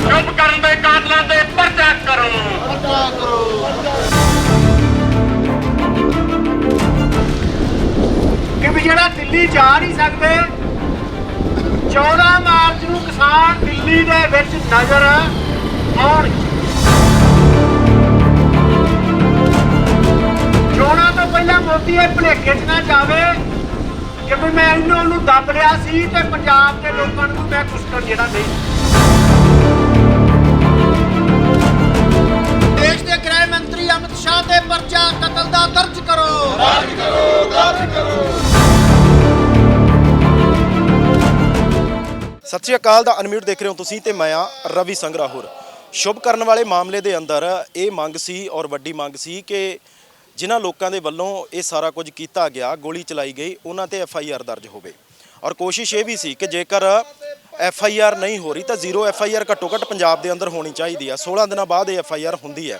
ਚੁੱਪ ਕਰਨ ਦੇ ਕਾਤਲਾਂ ਤੇ ਪਰਚਾ ਕਰੋ। ਕਿ ਵੀ ਜਿਹੜਾ ਦਿੱਲੀ ਜਾ ਨਹੀਂ ਸਕਦੇ 14 ਮਾਰਚ ਨੂੰ ਕਿਸਾਨ ਦਿੱਲੀ ਦੇ ਵਿੱਚ ਨਜ਼ਰ ਆਉਣ। ਚੋਣਾਂ ਤੋਂ ਪਹਿਲਾਂ ਮੋਦੀ ਇਹ ਭੁਲੇਖੇ 'ਚ ਨਾ ਜਾਵੇ। ਕਿ ਵੀ ਮੈਂ ਇਹਨਾਂ ਨੂੰ ਦੱਬ ਲਿਆ ਸੀ ਤੇ ਪੰਜਾਬ ਦੇ ਲੋਕਾਂ ਨੂੰ ਮੈਂ ਕੁਛ ਕਰ ਜਿਹੜਾ ਨਹੀਂ। ਦੇਸ਼ ਦੇ ਗ੍ਰਹਿ ਮੰਤਰੀ ਅਮਿਤ ਸ਼ਾਹ ਤੇ ਪਰਚਾ ਕਤਲ ਦਾ ਦਰਜ ਕਰੋ। ਸਤਿ ਸ਼੍ਰੀ ਅਕਾਲ ਦਾ ਅਨਮਿਊਟ ਦੇਖ ਰਹੇ ਹੋ ਤੁਸੀਂ ਤੇ ਮੈਂ ਆ ਰਵੀ ਸੰਗਰਾਹੁਰ। ਸ਼ੁਭ ਕਰਨ ਵਾਲੇ ਮਾਮਲੇ ਦੇ ਅੰਦਰ ਇਹ ਮੰਗ ਸੀ ਔਰ ਵੱਡੀ ਮੰਗ ਸੀ ਕਿ ਜਿਨ੍ਹਾਂ ਲੋਕਾਂ ਦੇ ਵੱਲੋਂ ਇਹ ਸਾਰਾ ਕੁਝ ਕੀਤਾ ਗਿਆ ਗੋਲੀ ਚਲਾਈ ਗਈ ਉਹਨਾਂ ਤੇ ਐਫ ਆਈ ਆਰ ਦਰਜ ਹੋਵੇ। ਔਰ ਕੋਸ਼ਿਸ਼ ਇਹ ਵੀ ਸੀ ਕਿ ਜੇਕਰ ਐਫ ਆਈ ਆਰ ਨਹੀਂ ਹੋ ਰਹੀ ਤਾਂ ਜ਼ੀਰੋ ਐਫ ਆਈ ਆਰ ਘੱਟੋ ਘੱਟ ਪੰਜਾਬ ਦੇ ਅੰਦਰ ਹੋਣੀ ਚਾਹੀਦੀ ਆ 16 ਦਿਨਾਂ ਬਾਅਦ ਇਹ ਐਫ ਆਈ ਆਰ ਹੁੰਦੀ ਹੈ।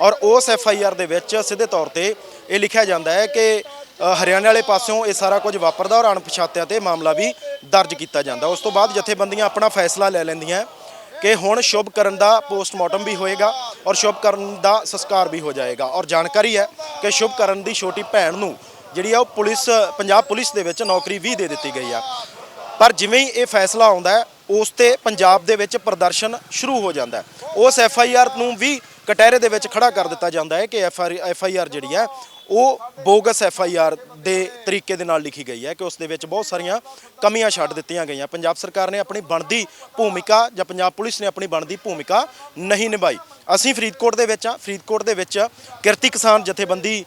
ਔਰ ਉਸ ਐਫ ਆਈ ਆਰ ਦੇ ਵਿੱਚ ਸਿੱਧੇ ਤੌਰ ਤੇ ਇਹ ਲਿਖਿਆ ਜਾਂਦਾ ਹੈ ਕਿ ਅ, ਹਰਿਆਣਾ ਵਾਲੇ ਪਾਸਿਓਂ ਇਹ ਸਾਰਾ ਕੁਝ ਵਾਪਰਦਾ ਔਰ ਅਣਪਛਾਤਿਆਂ ਤੇ ਮਾਮਲਾ ਵੀ ਦਰਜ ਕੀਤਾ ਜਾਂਦਾ। ਉਸ ਤੋਂ ਬਾਅਦ ਜਥੇਬੰਦੀਆਂ ਆਪਣਾ ਫੈਸਲਾ ਲੈ ਲੈਂਦੀਆਂ। ਕਿ ਹੁਣ ਸ਼ੁਭ ਕਰਨ ਦਾ ਪੋਸਟਮਾਰਟਮ ਵੀ ਹੋਏਗਾ ਔਰ ਸ਼ੁਭ ਕਰਨ ਦਾ ਸੰਸਕਾਰ ਵੀ ਹੋ ਜਾਏਗਾ। ਔਰ ਜਾਣਕਾਰੀ ਹੈ ਕਿ ਸ਼ੁਭ ਕਰਨ ਦੀ ਛੋਟੀ ਭੈਣ ਨੂੰ ਜਿਹੜੀ ਆ ਉਹ ਪੁਲਿਸ, ਪੰਜਾਬ ਪੁਲਿਸ ਦੇ ਵਿੱਚ ਨੌਕਰੀ ਵੀ ਦੇ ਦਿੱਤੀ ਗਈ ਆ। ਪਰ ਜਿਵੇਂ ਹੀ ਇਹ ਫੈਸਲਾ ਆਉਂਦਾ ਉਸ ਤੇ ਪੰਜਾਬ ਦੇ ਵਿੱਚ ਪ੍ਰਦਰਸ਼ਨ ਸ਼ੁਰੂ ਹੋ ਜਾਂਦਾ ਉਸ ਐਫ ਆਈ ਆਰ ਨੂੰ ਵੀ ਕਟਹਿਰੇ ਦੇ ਵਿੱਚ ਖੜਾ ਕਰ ਦਿੱਤਾ ਜਾਂਦਾ ਹੈ ਕਿ ਐਫ ਆਈ ਆਰ ਜਿਹੜੀ ਹੈ, ਉਹ ਬੋਗਸ ਐਫ ਆਈ ਆਰ ਦੇ ਤਰੀਕੇ ਦੇ ਨਾਲ ਲਿਖੀ ਗਈ ਹੈ ਕਿ ਉਸ ਦੇ ਵਿੱਚ ਬਹੁਤ ਸਾਰੀਆਂ ਕਮੀਆਂ ਛੱਡ ਦਿੱਤੀਆਂ ਗਈਆਂ। ਪੰਜਾਬ ਸਰਕਾਰ ਨੇ ਆਪਣੀ ਬਣਦੀ ਭੂਮਿਕਾ ਜਾਂ ਪੰਜਾਬ ਪੁਲਿਸ ਨੇ ਆਪਣੀ ਬਣਦੀ ਭੂਮਿਕਾ ਨਹੀਂ ਨਿਭਾਈ। ਅਸੀਂ ਫਰੀਦਕੋਟ ਦੇ ਵਿੱਚ ਆ ਫਰੀਦਕੋਟ ਦੇ ਵਿੱਚ ਕਿਰਤੀ ਕਿਸਾਨ ਜਥੇਬੰਦੀ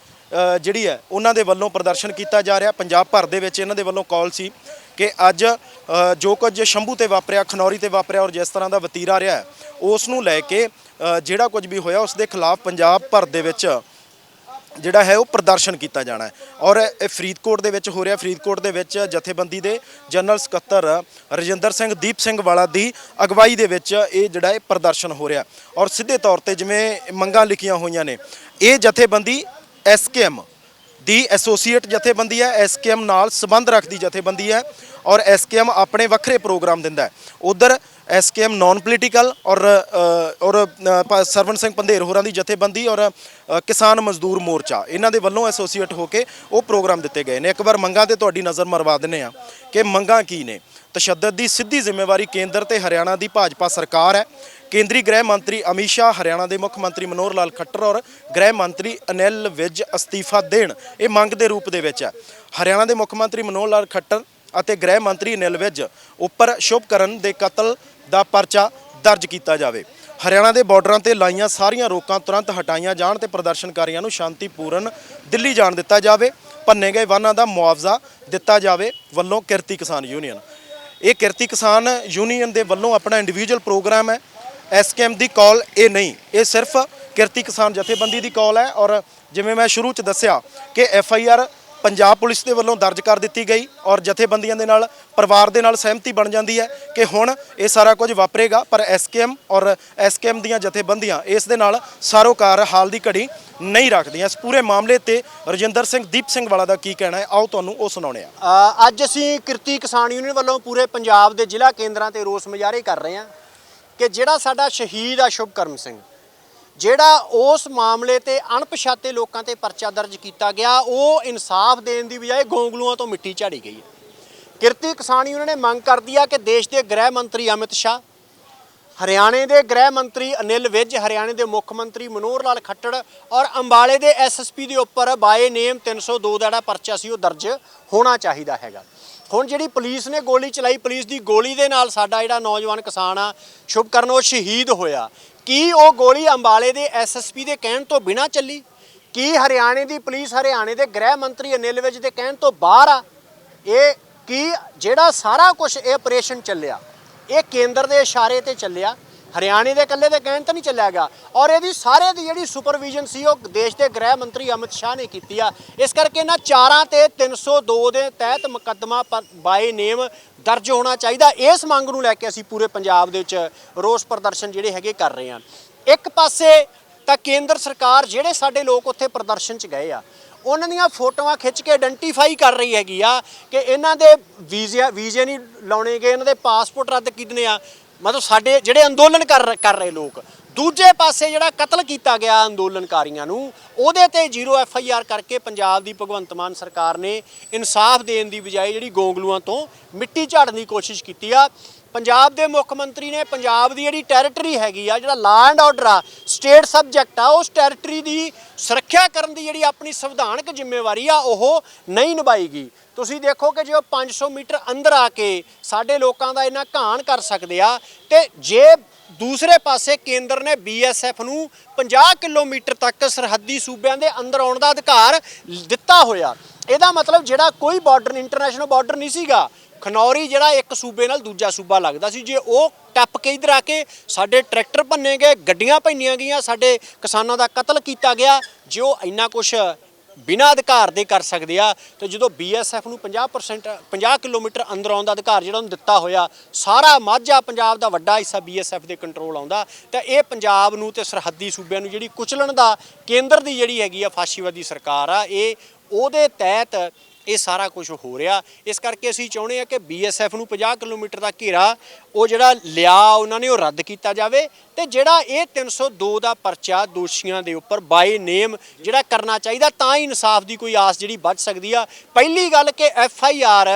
ਜਿਹੜੀ ਹੈ, ਉਹਨਾਂ ਦੇ ਵੱਲੋਂ ਪ੍ਰਦਰਸ਼ਨ ਕੀਤਾ ਜਾ ਰਿਹਾ। ਪੰਜਾਬ ਭਰ ਦੇ ਵਿੱਚ ਇਹਨਾਂ ਦੇ ਵੱਲੋਂ ਕਾਲ ਸੀ ਕਿ ਅੱਜ ਜੋ ਕੁਝ ਸ਼ੰਭੂ ਤੇ ਵਾਪਰਿਆ, ਖਨੌਰੀ ਤੇ ਵਾਪਰਿਆ ਔਰ ਜਿਸ ਤਰ੍ਹਾਂ ਦਾ ਵਤੀਰਾ ਰਿਹਾ ਉਸ ਨੂੰ ਲੈ ਕੇ ਜਿਹੜਾ ਕੁਝ ਵੀ ਹੋਇਆ, ਉਸ ਦੇ ਖਿਲਾਫ ਪੰਜਾਬ ਭਰ ਦੇ ਵਿੱਚ ਜਿਹੜਾ ਹੈ ਉਹ ਪ੍ਰਦਰਸ਼ਨ ਕੀਤਾ ਜਾਣਾ ਹੈ। ਔਰ ਇਹ ਫਰੀਦਕੋਟ ਦੇ ਵਿੱਚ ਹੋ ਰਿਹਾ। ਫਰੀਦਕੋਟ ਦੇ ਵਿੱਚ ਜਥੇਬੰਦੀ ਦੇ ਜਨਰਲ ਸਕੱਤਰ ਰਜਿੰਦਰ ਸਿੰਘ, ਦੀਪ ਸਿੰਘ ਵਾਲਾ ਦੀ ਅਗਵਾਈ ਦੇ ਵਿੱਚ ਇਹ ਜਿਹੜਾ ਇਹ ਪ੍ਰਦਰਸ਼ਨ ਹੋ ਰਿਹਾ। ਔਰ ਸਿੱਧੇ ਤੌਰ ਤੇ ਜਿਵੇਂ ਮੰਗਾਂ ਲਿਖੀਆਂ ਹੋਈਆਂ ਨੇ, ਇਹ ਜਥੇਬੰਦੀ ਐਸਕੇਐਮ ਦੀ ਐਸੋਸੀਏਟ ਜਥੇਬੰਦੀ ਹੈ। ਐਸਕੇਐਮ ਨਾਲ ਸੰਬੰਧ ਰੱਖਦੀ ਜਥੇਬੰਦੀ ਹੈ। ਔਰ ਐਸਕੇਐਮ ਆਪਣੇ ਵੱਖਰੇ ਪ੍ਰੋਗਰਾਮ ਦਿੰਦਾ ਹੈ। ਉਧਰ ਐਸਕੇਐਮ ਨਾਨ ਪੋਲੀਟੀਕਲ ਔਰ ਔਰ ਅ, ਸਰਵਣ ਸਿੰਘ ਪੰਧੇਰ ਹੋਰਾਂ ਦੀ ਜਥੇਬੰਦੀ ਔਰ ਕਿਸਾਨ ਮਜ਼ਦੂਰ ਮੋਰਚਾ ਇਹਨਾਂ ਦੇ ਵੱਲੋਂ ਐਸੋਸੀਏਟ ਹੋ ਕੇ ਉਹ ਪ੍ਰੋਗਰਾਮ ਦਿੱਤੇ ਗਏ ਨੇ। ਇੱਕ ਵਾਰ ਮੰਗਾਂ ਤੇ ਤੁਹਾਡੀ ਨਜ਼ਰ ਮਰਵਾ ਦਿੰਨੇ ਆ ਕਿ ਮੰਗਾਂ ਕੀ ਨੇ। ਤਸ਼ੱਦਦ ਦੀ ਸਿੱਧੀ ਜ਼ਿੰਮੇਵਾਰੀ ਕੇਂਦਰ ਤੇ ਹਰਿਆਣਾ ਦੀ ਭਾਜਪਾ ਸਰਕਾਰ ਹੈ। ਕੇਂਦਰੀ ਗ੍ਰਹਿ ਮੰਤਰੀ ਅਮਿਤ ਸ਼ਾਹ ਹਰਿਆਣਾ ਦੇ ਮੁੱਖ ਮੰਤਰੀ ਮਨੋਹਰ ਲਾਲ ਖੱਟਰ ਔਰ ਗ੍ਰਹਿ ਮੰਤਰੀ ਅਨਿਲ ਵਿਜ ਅਸਤੀਫਾ ਦੇਣ ਇਹ ਮੰਗ ਦੇ ਰੂਪ ਦੇ ਵਿੱਚ ਹੈ। ਹਰਿਆਣਾ ਦੇ ਮੁੱਖ ਮੰਤਰੀ ਮਨੋਹਰ ਲਾਲ ਖੱਟਰ ਅਤੇ ਗ੍ਰਹਿ ਮੰਤਰੀ ਅਨਿਲ ਵਿਜ ਉੱਪਰ ਸ਼ੁਭਕਰਨ ਦੇ ਕਤਲ ਦਾ ਪਰਚਾ ਦਰਜ ਕੀਤਾ ਜਾਵੇ। ਹਰਿਆਣਾ ਦੇ ਬਾਰਡਰਾਂ ਤੇ ਲਾਈਆਂ ਸਾਰੀਆਂ ਰੋਕਾਂ ਤੁਰੰਤ ਹਟਾਈਆਂ ਜਾਣ ਤੇ ਪ੍ਰਦਰਸ਼ਨਕਾਰੀਆਂ ਨੂੰ ਸ਼ਾਂਤੀਪੂਰਨ ਦਿੱਲੀ ਜਾਣ ਦਿੱਤਾ ਜਾਵੇ। ਭੰਨੇ ਗਏ ਵਾਹਨਾਂ ਦਾ ਮੁਆਵਜ਼ਾ ਦਿੱਤਾ ਜਾਵੇ ਵੱਲੋਂ ਕਿਰਤੀ ਕਿਸਾਨ ਯੂਨੀਅਨ। ਇਹ ਕਿਰਤੀ ਕਿਸਾਨ ਯੂਨੀਅਨ ਦੇ ਵੱਲੋਂ ਆਪਣਾ ਇੰਡੀਵਿਜੂਅਲ ਪ੍ਰੋਗਰਾਮ ਹੈ। ਐਸਕੇਐਮ ਦੀ ਕਾਲ ਇਹ ਨਹੀਂ, ਇਹ ਸਿਰਫ ਕਿਰਤੀ ਕਿਸਾਨ ਜਥੇਬੰਦੀ ਦੀ ਕਾਲ ਹੈ। ਔਰ ਜਿਵੇਂ ਮੈਂ ਸ਼ੁਰੂ ਚ ਦੱਸਿਆ ਕਿ F I R Punjab police ਦੇ ਵੱਲੋਂ ਦਰਜ ਕਰ ਦਿੱਤੀ ਗਈ ਔਰ ਜਥੇਬੰਦੀਆਂ ਦੇ ਨਾਲ, ਪਰਿਵਾਰ ਦੇ ਨਾਲ ਸਹਿਮਤੀ ਬਣ ਜਾਂਦੀ ਹੈ ਕਿ ਹੁਣ ਇਹ ਸਾਰਾ ਕੁਝ ਵਾਪਰੇਗਾ, ਪਰ ਐਸਕੇਐਮ ਔਰ ਐਸਕੇਐਮ ਦੀਆਂ ਜਥੇਬੰਦੀਆਂ ਇਸ ਦੇ ਨਾਲ ਸਾਰੋਕਾਰ ਹਾਲ ਦੀ ਘੜੀ ਨਹੀਂ ਰੱਖਦੀਆਂ। ਇਸ ਪੂਰੇ ਮਾਮਲੇ ਤੇ ਰਜਿੰਦਰ ਸਿੰਘ, ਦੀਪ ਸਿੰਘ ਵਾਲਾ ਦਾ ਕੀ ਕਹਿਣਾ ਹੈ? ਆਓ ਤੁਹਾਨੂੰ ਉਹ ਸੁਣਾਉਣੇ ਆ ਅੱਜ ਅਸੀਂ ਕਿਰਤੀ ਕਿਸਾਨ ਯੂਨੀਅਨ ਵੱਲੋਂ ਪੂਰੇ ਪੰਜਾਬ ਦੇ ਜ਼ਿਲ੍ਹਾ ਕੇਂਦਰਾਂ ਤੇ ਰੋਸ ਮੁਜ਼ਾਹਰੇ ਕਰ ਰਹੇ ਹਾਂ ਕਿ ਜਿਹੜਾ ਸਾਡਾ ਸ਼ਹੀਦ ਆ ਸ਼ੁਭਕਰਮ ਸਿੰਘ ਜਿਹੜਾ ਉਸ ਮਾਮਲੇ ਤੇ ਅਣਪਛਾਤੇ ਲੋਕਾਂ ਤੇ ਪਰਚਾ ਦਰਜ ਕੀਤਾ ਗਿਆ, ਉਹ ਇਨਸਾਫ ਦੇਣ ਦੀ ਬਜਾਏ ਗੋਂਗਲੂਆਂ ਤੋਂ ਮਿੱਟੀ ਝਾੜੀ ਗਈ ਹੈ। ਕਿਰਤੀ ਕਿਸਾਨ ਯੂਨੀਅਨ ਨੇ ਮੰਗ ਕਰਦੀ ਆ ਕਿ ਦੇਸ਼ ਦੇ ਗ੍ਰਹਿ ਮੰਤਰੀ ਅਮਿਤ ਸ਼ਾਹ, ਹਰਿਆਣੇ ਦੇ ਗ੍ਰਹਿ ਮੰਤਰੀ ਅਨਿਲ ਵਿਜ, ਹਰਿਆਣੇ ਦੇ ਮੁੱਖ ਮੰਤਰੀ ਮਨੋਹਰ ਲਾਲ ਖੱਟੜ ਔਰ ਅੰਬਾਲੇ ਦੇ ਐਸਐਸਪੀ ਦੇ ਉੱਪਰ ਬਾਏ ਨੇਮ 302 ਦਾ ਜਿਹੜਾ ਪਰਚਾ ਸੀ, ਉਹ ਦਰਜ ਹੋਣਾ ਚਾਹੀਦਾ ਹੈਗਾ। ਹੁਣ ਜਿਹੜੀ ਪੁਲਿਸ ਨੇ ਗੋਲੀ ਚਲਾਈ, ਪੁਲਿਸ ਦੀ ਗੋਲੀ ਦੇ ਨਾਲ ਸਾਡਾ ਜਿਹੜਾ ਨੌਜਵਾਨ ਕਿਸਾਨ ਆ, ਸ਼ੁਭਕਰਨ, ਉਹ ਸ਼ਹੀਦ ਹੋਇਆ। ਕੀ ਉਹ ਗੋਲੀ ਅੰਬਾਲੇ ਦੇ ਐਸਐਸਪੀ ਦੇ ਕਹਿਣ ਤੋਂ ਬਿਨਾਂ ਚੱਲੀ? ਕੀ ਹਰਿਆਣੇ ਦੀ ਪੁਲਿਸ ਹਰਿਆਣੇ ਦੇ ਗ੍ਰਹਿ ਮੰਤਰੀ ਅਨਿਲ ਵਿਜ ਦੇ ਕਹਿਣ ਤੋਂ ਬਾਹਰ ਆ? ਇਹ ਕੀ, ਜਿਹੜਾ ਸਾਰਾ ਕੁਝ ਇਹ ਆਪਰੇਸ਼ਨ ਚੱਲਿਆ, ਇਹ ਕੇਂਦਰ ਦੇ ਇਸ਼ਾਰੇ ਤੇ ਚੱਲਿਆ ਹਰਿਆਣੇ ਦੇ ਇਕੱਲੇ ਦੇ ਕਹਿਣ ਤੇ ਨਹੀਂ ਚੱਲਿਆ ਗਿਆ। ਔਰ ਇਹਦੀ ਸਾਰੇ ਦੀ ਜਿਹੜੀ ਸੁਪਰਵਿਜ਼ਨ ਸੀ, ਉਹ ਦੇਸ਼ ਦੇ ਗ੍ਰਹਿ ਮੰਤਰੀ ਅਮਿਤ ਸ਼ਾਹ ਨੇ ਕੀਤੀ ਆ। ਇਸ ਕਰਕੇ ਇਹਨਾਂ ਚਾਰਾਂ ਤੇ 302 ਦੇ ਤਹਿਤ ਮੁਕੱਦਮਾ ਬਾਈ ਨੇਮ ਦਰਜ ਹੋਣਾ ਚਾਹੀਦਾ। ਇਸ ਮੰਗ ਨੂੰ ਲੈ ਕੇ ਅਸੀਂ ਪੂਰੇ ਪੰਜਾਬ ਦੇ ਵਿੱਚ ਰੋਸ ਪ੍ਰਦਰਸ਼ਨ ਜਿਹੜੇ ਹੈਗੇ ਕਰ ਰਹੇ ਹਾਂ। ਇੱਕ ਪਾਸੇ ਤਾਂ ਕੇਂਦਰ ਸਰਕਾਰ ਜਿਹੜੇ ਸਾਡੇ ਲੋਕ ਉੱਥੇ ਪ੍ਰਦਰਸ਼ਨ 'ਚ ਗਏ ਆ, ਉਹਨਾਂ ਦੀਆਂ ਫੋਟੋਆਂ ਖਿੱਚ ਕੇ ਆਇਡੈਂਟੀਫਾਈ ਕਰ ਰਹੀ ਹੈਗੀ ਆ ਕਿ ਇਹਨਾਂ ਦੇ ਵੀਜ਼ੇ ਵੀਜ਼ੇ ਨਹੀਂ ਲਾਉਣੇ ਗਏ, ਇਹਨਾਂ ਦੇ ਪਾਸਪੋਰਟ ਰੱਦ ਕੀਤਨੇ ਆ। ਮਤਲਬ ਸਾਡੇ ਜਿਹੜੇ ਅੰਦੋਲਨ ਕਰ ਕਰ ਰਹੇ ਲੋਕ, ਦੂਜੇ ਪਾਸੇ ਜਿਹੜਾ ਕਤਲ ਕੀਤਾ ਗਿਆ ਅੰਦੋਲਨਕਾਰੀਆਂ ਨੂੰ, ਉਹਦੇ ਤੇ ਜ਼ੀਰੋ ਐਫ ਆਈ ਆਰ ਕਰਕੇ ਪੰਜਾਬ ਦੀ ਭਗਵੰਤ ਮਾਨ ਸਰਕਾਰ ਨੇ ਇਨਸਾਫ ਦੇਣ ਦੀ ਬਜਾਏ ਜਿਹੜੀ ਗੋਂਗਲੂਆਂ ਤੋਂ ਮਿੱਟੀ ਝਾੜਨ ਦੀ ਕੋਸ਼ਿਸ਼ ਕੀਤੀ ਆ। ਪੰਜਾਬ ਦੇ ਮੁੱਖ ਮੰਤਰੀ ਨੇ ਪੰਜਾਬ ਦੀ ਜਿਹੜੀ ਟੈਰੀਟਰੀ ਹੈਗੀ ਆ, ਜਿਹੜਾ ਲਾ ਐਂਡ ਆਰਡਰ ਆ ਸਟੇਟ ਸਬਜੈਕਟ ਆ, ਉਸ ਟੈਰੀਟਰੀ ਦੀ ਸੁਰੱਖਿਆ ਕਰਨ ਦੀ ਜਿਹੜੀ ਆਪਣੀ ਸੰਵਿਧਾਨਕ ਜ਼ਿੰਮੇਵਾਰੀ ਆ, ਉਹ ਨਹੀਂ ਨਿਭਾਈਗੀ ਤੁਸੀਂ ਦੇਖੋ ਕਿ ਜੇ ਉਹ 500 ਮੀਟਰ ਅੰਦਰ ਆ ਕੇ ਸਾਡੇ ਲੋਕਾਂ ਦਾ ਇਹਨਾਂ ਘਾਣ ਕਰ ਸਕਦੇ ਆ, ਤੇ ਜੇ ਦੂਸਰੇ ਪਾਸੇ ਕੇਂਦਰ ਨੇ ਬੀਐਸਐਫ ਨੂੰ 50 ਕਿਲੋਮੀਟਰ ਤੱਕ ਸਰਹੱਦੀ ਸੂਬਿਆਂ ਦੇ ਅੰਦਰ ਆਉਣ ਦਾ ਅਧਿਕਾਰ ਦਿੱਤਾ ਹੋਇਆ, ਇਹਦਾ ਮਤਲਬ ਜਿਹੜਾ ਕੋਈ ਬਾਰਡਰ ਇੰਟਰਨੈਸ਼ਨਲ ਬਾਰਡਰ ਨਹੀਂ ਸੀਗਾ, ਖਨੌਰੀ ਜਿਹੜਾ ਇੱਕ ਸੂਬੇ ਨਾਲ ਦੂਜਾ ਸੂਬਾ ਲੱਗਦਾ ਸੀ, ਜੇ ਉਹ ਟੱਪ ਕੇ ਇਧਰ ਆ ਕੇ ਸਾਡੇ ਟਰੈਕਟਰ ਭੰਨੇ ਗਏ, ਗੱਡੀਆਂ ਭੰਨੀਆਂ ਗਈਆਂ, ਸਾਡੇ ਕਿਸਾਨਾਂ ਦਾ ਕਤਲ ਕੀਤਾ ਗਿਆ, ਜੇ ਉਹ ਇੰਨਾ ਕੁਝ ਬਿਨਾਂ ਅਧਿਕਾਰ ਦੇ ਕਰ ਸਕਦੇ ਆ। ਤੇ ਜਦੋਂ ਬੀਐਸਐਫ ਨੂੰ 50% 50 ਕਿਲੋਮੀਟਰ ਅੰਦਰ ਆਉਣ ਦਾ ਅਧਿਕਾਰ ਜਿਹੜਾ ਉਹਨੂੰ ਦਿੱਤਾ ਹੋਇਆ, ਸਾਰਾ ਮਾਝਾ ਪੰਜਾਬ ਦਾ ਵੱਡਾ ਹਿੱਸਾ ਬੀਐਸਐਫ ਦੇ ਕੰਟਰੋਲ ਆਉਂਦਾ। ਤਾਂ ਇਹ ਪੰਜਾਬ ਨੂੰ ਤੇ ਸਰਹੱਦੀ ਸੂਬਿਆਂ ਨੂੰ ਜਿਹੜੀ ਕੁਚਲਣ ਦਾ ਕੇਂਦਰ ਦੀ ਜਿਹੜੀ ਹੈਗੀ ਆ ਫਾਸ਼ੀਵਾਦੀ ਸਰਕਾਰ ਆ, ਇਹ ਉਹਦੇ ਤਹਿਤ ਇਹ ਸਾਰਾ ਕੁਝ ਹੋ ਰਿਹਾ। ਇਸ ਕਰਕੇ ਅਸੀਂ ਚਾਹੁੰਦੇ ਆ ਕਿ ਬੀਐਸਐਫ ਨੂੰ 50 ਕਿਲੋਮੀਟਰ ਦਾ ਘੇਰਾ, ਉਹ ਜਿਹੜਾ ਲਿਆ ਉਹਨਾਂ ਨੇ, ਉਹ ਰੱਦ ਕੀਤਾ ਜਾਵੇ ਤੇ ਜਿਹੜਾ ਇਹ 302 ਦਾ ਪਰਚਾ ਦੋਸ਼ੀਆਂ ਦੇ ਉੱਪਰ ਬਾਈ ਨੇਮ ਜਿਹੜਾ ਕਰਨਾ ਚਾਹੀਦਾ, ਤਾਂ ਹੀ ਇਨਸਾਫ ਦੀ ਕੋਈ ਆਸ ਜਿਹੜੀ ਵੱਧ ਸਕਦੀ ਆ। ਪਹਿਲੀ ਗੱਲ ਕਿ ਐਫ ਆਈ ਆਰ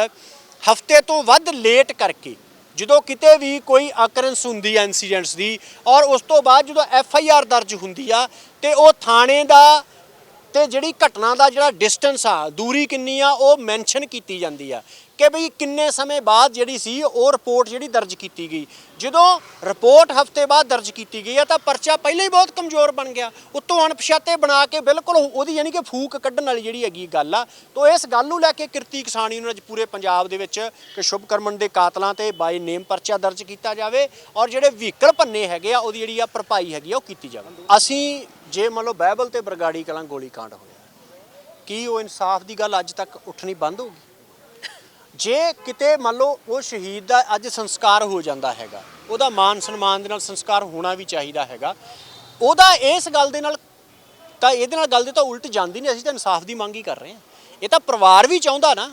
ਹਫ਼ਤੇ ਤੋਂ ਵੱਧ ਲੇਟ ਕਰਕੇ, ਜਦੋਂ ਕਿਤੇ ਵੀ ਕੋਈ ਅਕਰੈਂਸ ਹੁੰਦੀ ਹੈ ਇਨਸੀਡੈਂਟਸ ਦੀ, ਔਰ ਉਸ ਤੋਂ ਬਾਅਦ ਜਦੋਂ ਐਫ ਆਈ ਆਰ ਦਰਜ ਹੁੰਦੀ ਆ, ਤੇ ਉਹ ਥਾਣੇ ਦਾ ਤੇ ਜਿਹੜੀ ਘਟਨਾ ਦਾ ਜਿਹੜਾ ਡਿਸਟੈਂਸ ਆ, ਦੂਰੀ ਕਿੰਨੀ ਆ, ਉਹ ਮੈਂਸ਼ਨ ਕੀਤੀ ਜਾਂਦੀ ਆ। ਕਿ ਬਈ ਕਿੰਨੇ ਸਮੇਂ ਬਾਅਦ ਜਿਹੜੀ ਸੀ, ਉਹ ਰਿਪੋਰਟ ਜਿਹੜੀ ਦਰਜ ਕੀਤੀ ਗਈ। ਜਦੋਂ ਰਿਪੋਰਟ ਹਫ਼ਤੇ ਬਾਅਦ ਦਰਜ ਕੀਤੀ ਗਈ ਆ, ਤਾਂ ਪਰਚਾ ਪਹਿਲਾਂ ਹੀ ਬਹੁਤ ਕਮਜ਼ੋਰ ਬਣ ਗਿਆ। ਉੱਤੋਂ ਅਣਪਛਾਤੇ ਬਣਾ ਕੇ ਬਿਲਕੁਲ ਉਹਦੀ ਯਾਨੀ ਕਿ ਫੂਕ ਕੱਢਣ ਵਾਲੀ ਜਿਹੜੀ ਹੈਗੀ ਗੱਲ ਆ। ਤੋਂ ਇਸ ਗੱਲ ਨੂੰ ਲੈ ਕੇ ਕਿਰਤੀ ਕਿਸਾਨ ਯੂਨੀਅਨ ਅੱਜ ਪੂਰੇ ਪੰਜਾਬ ਦੇ ਵਿੱਚ ਕਿ ਸ਼ੁਭਕਰਮਨ ਦੇ ਕਾਤਲਾਂ ਤੇ ਬਾਈ ਨੇਮ ਪਰਚਾ ਦਰਜ ਕੀਤਾ ਜਾਵੇ ਔਰ ਜਿਹੜੇ ਵਹੀਕਲ ਭੰਨੇ ਹੈਗੇ ਆ, ਉਹਦੀ ਜਿਹੜੀ ਆ ਭਰਪਾਈ ਹੈਗੀ ਆ, ਉਹ ਕੀਤੀ ਜਾਵੇ। ਅਸੀਂ ਜੇ ਮੰਨ ਲਓ ਬਾਈਬਲ ਤੇ ਬਰਗਾੜੀ ਕਲਾਂ ਗੋਲੀ ਕਾਂਡ ਹੋਇਆ, ਕੀ ਉਹ ਇਨਸਾਫ ਦੀ ਗੱਲ ਅੱਜ ਤੱਕ ਉੱਠਣੀ ਬੰਦ ਹੋ ਗਈ? ਜੇ ਕਿਤੇ ਮੰਨ ਲਓ ਉਹ ਸ਼ਹੀਦ ਦਾ ਅੱਜ ਸੰਸਕਾਰ ਹੋ ਜਾਂਦਾ ਹੈਗਾ, ਉਹਦਾ ਮਾਨ ਸਨਮਾਨ ਦੇ ਨਾਲ ਸੰਸਕਾਰ ਹੋਣਾ ਵੀ ਚਾਹੀਦਾ ਹੈਗਾ, ਉਹਦਾ ਇਸ ਗੱਲ ਦੇ ਨਾਲ ਤਾਂ ਇਹਦੇ ਨਾਲ ਗੱਲ ਦੇ ਤਾਂ ਉਲਟ ਜਾਂਦੀ ਨਹੀਂ, ਅਸੀਂ ਤਾਂ ਇਨਸਾਫ ਦੀ ਮੰਗ ਹੀ ਕਰ ਰਹੇ ਹਾਂ। ਇਹ ਤਾਂ ਪਰਿਵਾਰ ਵੀ ਚਾਹੁੰਦਾ ਨਾ।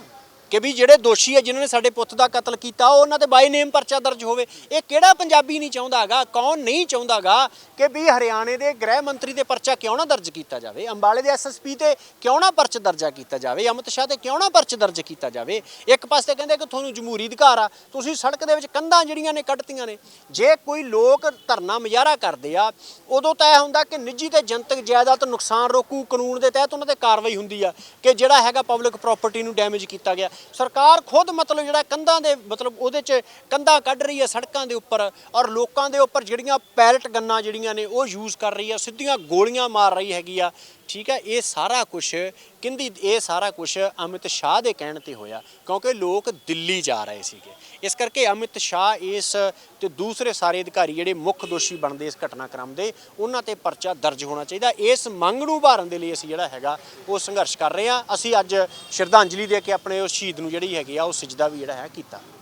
ਕਿ ਵੀ ਜਿਹੜੇ ਦੋਸ਼ੀ ਹੈ ਜਿਨ੍ਹਾਂ ਨੇ ਸਾਡੇ ਪੁੱਤ ਦਾ ਕਤਲ ਕੀਤਾ, ਉਹ ਉਹਨਾਂ ਤੇ ਬਾਈ ਨੇਮ ਪਰਚਾ ਦਰਜ ਹੋਵੇ। ਇਹ ਕਿਹੜਾ ਪੰਜਾਬੀ ਨਹੀਂ ਚਾਹੁੰਦਾਗਾ, ਕੌਣ ਨਹੀਂ ਚਾਹੁੰਦਾਗਾ ਕਿ ਵੀ ਹਰਿਆਣੇ ਦੇ ਗ੍ਰਹਿ ਮੰਤਰੀ ਤੇ ਪਰਚਾ ਕਿਉਂ ਨਾ ਦਰਜ ਕੀਤਾ ਜਾਵੇ, ਅੰਬਾਲੇ ਦੇ ਐਸਐਸਪੀ ਤੇ ਕਿਉਂ ਨਾ ਪਰਚ ਦਰਜਾ ਕੀਤਾ ਜਾਵੇ, ਅਮਿਤ ਸ਼ਾਹ ਤੇ ਕਿਉਂ ਨਾ ਪਰਚ ਦਰਜ ਕੀਤਾ ਜਾਵੇ। ਇੱਕ ਪਾਸੇ ਕਹਿੰਦੇ ਕਿ ਤੁਹਾਨੂੰ ਜਮਹੂਰੀ ਅਧਿਕਾਰ ਆ, ਤੁਸੀਂ ਸੜਕ ਦੇ ਵਿੱਚ ਕੰਧਾਂ ਜਿਹੜੀਆਂ ਨੇ ਕੱਢਤੀਆਂ ਨੇ, ਜੇ ਕੋਈ ਲੋਕ ਧਰਨਾ ਮੁਜ਼ਾਹਰਾ ਕਰਦੇ ਆ, ਉਦੋਂ ਤਾਂ ਇਹ ਹੁੰਦਾ ਕਿ ਨਿੱਜੀ ਤੇ ਜਨਤਕ ਜਾਇਦਾਦ ਨੁਕਸਾਨ ਰੋਕੂ, ਕਾਨੂੰਨ ਦੇ ਤਹਿਤ ਉਹਨਾਂ ਤੇ ਕਾਰਵਾਈ ਹੁੰਦੀ ਆ ਕਿ ਜਿਹੜਾ ਹੈਗਾ ਪਬਲਿਕ ਪ੍ਰਾਪਰਟੀ ਨੂੰ ਡੈਮੇਜ ਕੀਤਾ ਗਿਆ। ਸਰਕਾਰ ਖੁਦ ਮਤਲਬ ਜਿਹੜਾ ਕੰਧਾਂ ਦੇ, ਮਤਲਬ ਉਹਦੇ 'ਚ ਕੰਧਾਂ ਕੱਢ ਰਹੀ ਹੈ ਸੜਕਾਂ ਦੇ ਉੱਪਰ ਔਰ ਲੋਕਾਂ ਦੇ ਉੱਪਰ ਜਿਹੜੀਆਂ ਪੈਲਟ ਗੰਨਾਂ ਜਿਹੜੀਆਂ ਨੇ ਉਹ ਯੂਜ਼ ਕਰ ਰਹੀ ਹੈ, ਸਿੱਧੀਆਂ ਗੋਲੀਆਂ ਮਾਰ ਰਹੀ ਹੈਗੀ ਆ। ਠੀਕ ਹੈ, ਇਹ ਸਾਰਾ ਕੁਝ ਕਿੰਦੀ, ਇਹ ਸਾਰਾ ਕੁਝ ਅਮਿਤ ਸ਼ਾਹ ਦੇ ਕਹਿਣ ਤੇ ਹੋਇਆ, ਕਿਉਂਕਿ ਲੋਕ ਦਿੱਲੀ ਜਾ ਰਹੇ ਸੀਗੇ। ਇਸ ਕਰਕੇ ਅਮਿਤ ਸ਼ਾਹ ਇਸ ਤੇ ਦੂਸਰੇ ਸਾਰੇ ਅਧਿਕਾਰੀ ਜਿਹੜੇ ਮੁੱਖ ਦੋਸ਼ੀ ਬਣਦੇ ਇਸ ਘਟਨਾਕ੍ਰਮ ਦੇ, ਉਹਨਾਂ ਤੇ ਪਰਚਾ ਦਰਜ ਹੋਣਾ ਚਾਹੀਦਾ। ਇਸ ਮੰਗ ਨੂੰ ਉਭਾਰਨ ਦੇ ਲਈ ਅਸੀਂ ਜਿਹੜਾ ਹੈਗਾ, ਉਹ ਸੰਘਰਸ਼ ਕਰ ਰਹੇ ਹਾਂ। ਅਸੀਂ ਅੱਜ ਸ਼ਰਧਾਂਜਲੀ ਦੇ ਕੇ ਆਪਣੇ ਉਸ ਸ਼ਹੀਦ ਨੂੰ ਜਿਹੜੀ ਹੈਗੀ ਆ, ਉਹ ਸਜਦਾ ਵੀ ਜਿਹੜਾ ਹੈ ਕੀਤਾ।